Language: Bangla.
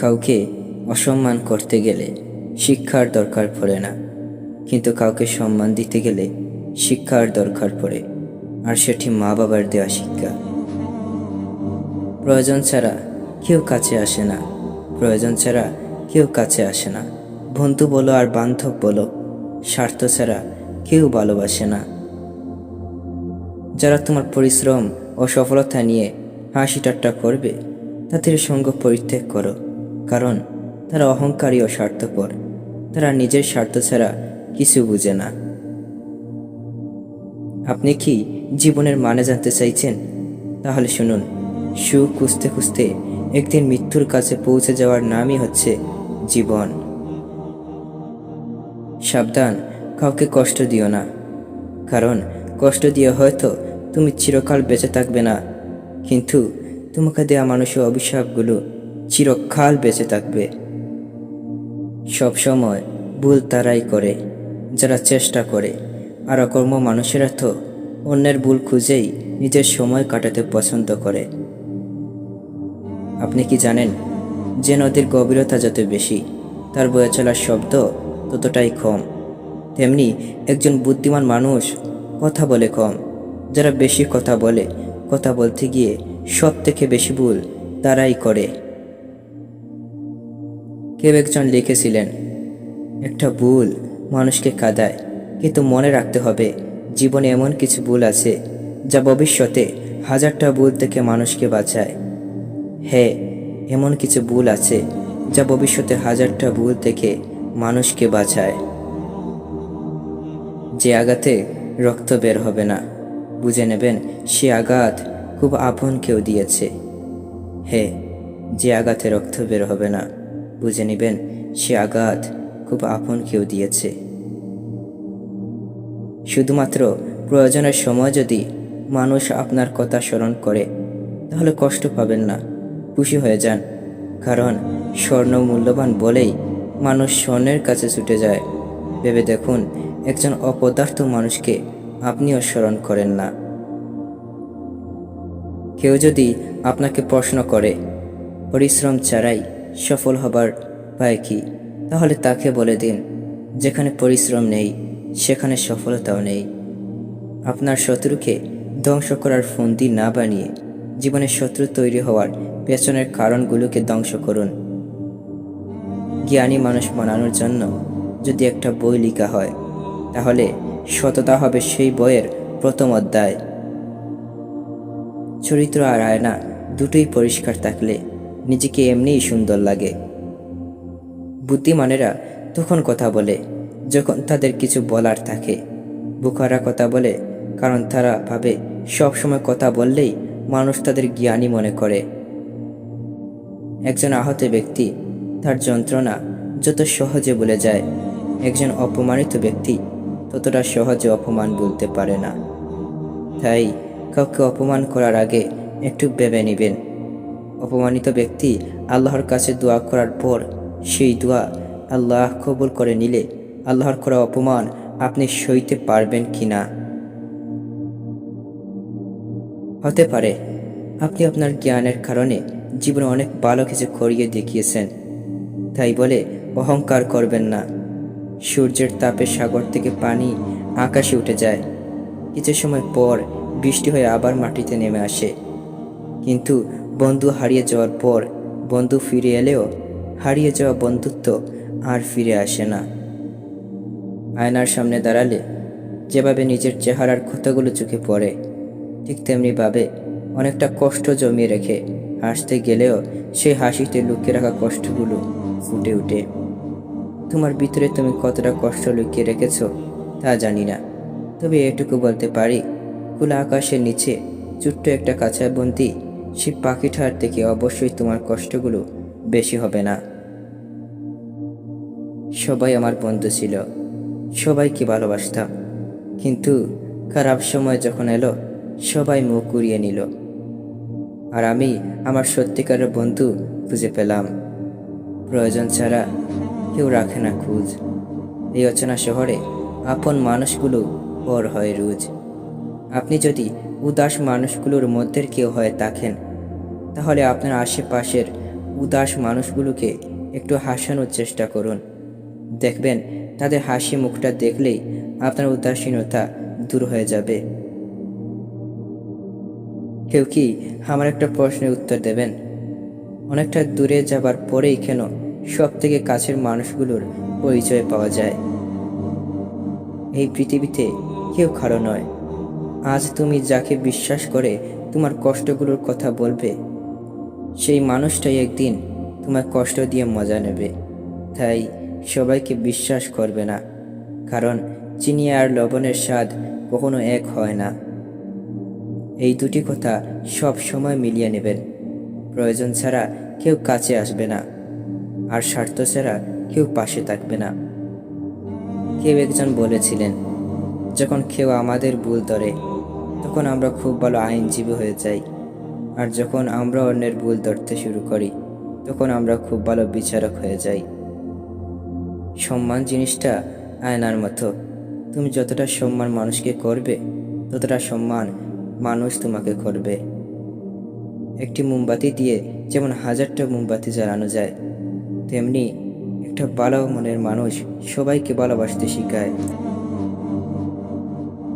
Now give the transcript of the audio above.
কাউকে অসম্মান করতে গেলে শিক্ষার দরকার পড়ে না। কিন্তু কাউকে সম্মান দিতে গেলে শিক্ষার দরকার পড়ে, আর সেটি মা বাবার দেওয়া শিক্ষা। প্রয়োজন ছাড়া কেউ কাছে আসে না। প্রয়োজন ছাড়া কেউ কাছে আসে না। বন্ধু বলো আর বান্ধব বলো, স্বার্থ ছাড়া কেউ ভালোবাসে না। যারা তোমার পরিশ্রম ও সফলতা নিয়ে হাসি ঠাট্টা করবে, তাদের সঙ্গ পরিত্যাগ করো। কারণ তারা অহংকারী ও স্বার্থপর। তারা নিজের স্বার্থ ছাড়া কিছু বুঝে না। আপনি কি জীবনের মানে জানতে চাইছেন? তাহলে শুনুন। সুখ খুঁজতে খুঁজতে একদিন মৃত্যুর কাছে পৌঁছে যাওয়ার নামই হচ্ছে জীবন। সাবধান, কাউকে কষ্ট দিও না। কারণ কষ্ট দিয়ে হয়তো তুমি চিরকাল বেঁচে থাকবে না। কিন্তু তোমাকে দেয়া মানুষের অভিশাপগুলো চিরকাল বেঁচে থাকবে। সব সময় ভুল তারাই করে, যারা চেষ্টা করে। আর অকর্ম মানুষেরা তো অন্যের ভুল খুঁজেই নিজের সময় কাটাতে পছন্দ করে। আপনি কি জানেন, যে নদীর গভীরতা যত বেশি, তার বয়ে চলার শব্দ ততটাই কম। তেমনি একজন বুদ্ধিমান মানুষ কথা বলে কম। যারা বেশি কথা বলে, কথা বলতে গিয়ে সব থেকে বেশি ভুল তারাই করে। কেউ একজন লিখেছিলেন, একটা ভুল মানুষকে কাঁদায়, কিন্তু মনে রাখতে হবে জীবনে এমন কিছু ভুল আছে যা ভবিষ্যতে হাজারটা ভুল থেকে মানুষকে বাঁচায়। হ্যাঁ এমন কিছু ভুল আছে যা ভবিষ্যতে হাজারটা ভুল থেকে মানুষকে বাঁচায়। যে আঘাতে রক্ত বের হবে না, বুঝে নেবেন সে আঘাত খুব আপন কেউ দিয়েছে। হ্যাঁ যে আঘাতে রক্ত বের হবে না বুঝে নেবেন, সে আঘাত খুব আপন কেউ দিয়েছে। শুধুমাত্র প্রয়োজনের সময় যদি মানুষ আপনার কথা স্মরণ করে, তাহলে কষ্ট পাবেন না, খুশি হয়ে যান। কারণ স্বর্ণ মূল্যবান বলেই মানুষ স্বর্ণের কাছে ছুটে যায়। ভেবে দেখুন, একজন অপদার্থ মানুষকে আপনিও স্মরণ করেন না। কেউ যদি আপনাকে প্রশ্ন করে, পরিশ্রম ছাড়াই সফল হবার পায় কি? তাহলে তাকে বলে দিন, যেখানে পরিশ্রম নেই, সেখানে সফলতাও নেই। আপনার শত্রুকে ধ্বংস করার ফন্দি না বানিয়ে জীবনে শত্রু তৈরি হওয়ার পেছনের কারণগুলোকে ধ্বংস করুন। জ্ঞানী মানুষ বানানোর জন্য যদি একটা বই লেখা হয়, তাহলে সততা হবে সেই বইয়ের প্রথম অধ্যায়। চরিত্র আর আয়না দুটোই পরিষ্কার থাকলে নিজেকে এমনিই সুন্দর লাগে। বুদ্ধিমানেরা তখন কথা বলে, যখন তাদের কিছু বলার থাকে। বুকারা কথা বলে, কারণ তারা ভাবে সব সময় কথা বললেই মানুষ তাদের জ্ঞানী মনে করে। একজন আহত ব্যক্তি, তার যন্ত্রণা যত সহজে বলে যায়। একজন অপমানিত ব্যক্তি ততটা সহজে অপমান বলতে পারে না। তাই কাউকে অপমান করার আগে একটু ভেবে নেবেন। অপমানিত ব্যক্তি আল্লাহর কাছে দোয়া করার পর সেই দোয়া আল্লাহ কবুল করে নিলে আল্লাহর করা অপমান আপনি সইতে পারবেন কি না। হতে পারে, আপনি আপনার জ্ঞানের কারণে জীবনে অনেক ভালো কিছু করিয়ে দেখিয়েছেন। তাই বলে অহংকার করবেন না। সূর্যের তাপে সাগর থেকে পানি আকাশে উঠে যায়। কিছু সময় পর বৃষ্টি হয়ে আবার মাটিতে নেমে আসে। কিন্তু বন্ধু হারিয়ে যাওয়ার পর বন্ধু ফিরে এলেও হারিয়ে যাওয়া বন্ধুত্ব আর ফিরে আসে না। আয়নার সামনে দাঁড়ালে যেভাবে নিজের চেহারার ক্ষতগুলো চোখে পড়ে, ঠিক তেমনিভাবে অনেকটা কষ্ট জমিয়ে রেখে হাসতে গেলেও সেই হাসিতে লুকিয়ে রাখা কষ্টগুলো ফুটে উঠে তোমার ভিতরে তুমি কতটা কষ্ট লুকিয়ে রেখেছ তা জানি না। তবে এটুকু বলতে পারি, খোলা আকাশের নিচে ছোট্ট একটা কাঁচা বন্দি সেই পাখিটার থেকে অবশ্যই তোমার কষ্টগুলো বেশি হবে না। সবাই আমার বন্ধু ছিল, সবাইকে ভালোবাসতাম। কিন্তু খারাপ সময় যখন এলো, সবাই মুখ কুড়িয়ে নিল। আর আমি আমার সত্যিকারের বন্ধু খুঁজে পেলাম। প্রয়োজন ছাড়া কেউ রাখে না খুঁজ। এই অচেনা শহরে আপন মানুষগুলো পর হয় রোজ। আপনি যদি উদাস মানুষগুলোর মধ্যে কেউ হয়ে থাকেন তাহলে আপনার আশেপাশের উদাস মানুষগুলোকে একটু হাসানোর চেষ্টা করুন। দেখবেন তাদের হাসি মুখটা দেখলেই আপনার উদাসীনতা দূর হয়ে যাবে। কেউ কি আমার একটা প্রশ্নের উত্তর দেবেন? অনেকটা দূরে যাবার পরেই কেন সব থেকে কাছের মানুষগুলোর পরিচয় পাওয়া যায়? এই পৃথিবীতে কেউ খারো নয়। আজ তুমি যাকে বিশ্বাস করে তোমার কষ্টগুলোর কথা বলবে সেই মানুষটাই একদিন তোমার কষ্ট দিয়ে মজা নেবে। তাই সবাইকে বিশ্বাস করবে না, কারণ চিনি আর লবণের স্বাদ কখনো এক হয় না। এই দুটি কথা সব সময় মিলিয়ে নেবেন। প্রয়োজন ছাড়া কেউ কাছে আসবে না, আর স্বার্থ ছাড়া কেউ পাশে থাকবে না। কেউ একজন বলেছিলেন, যখন কেউ আমাদের ভুল ধরে, তখন আমরা খুব ভালো আইনজীবী হয়ে যাই। আর যখন আমরা অন্যের ভুল ধরতে শুরু করি, তখন আমরা খুব ভালো বিচারক হয়ে যাই। সম্মান জিনিসটা আয়নার মতো। তুমি যতটা সম্মান মানুষকে করবে, ততটা সম্মান মানুষ তোমাকে করবে। একটি মোমবাতি দিয়ে যেমন হাজারটা মোমবাতি জ্বালানো যায়, তেমনি একটা ভালো মনের মানুষ সবাইকে ভালোবাসতে শেখায়।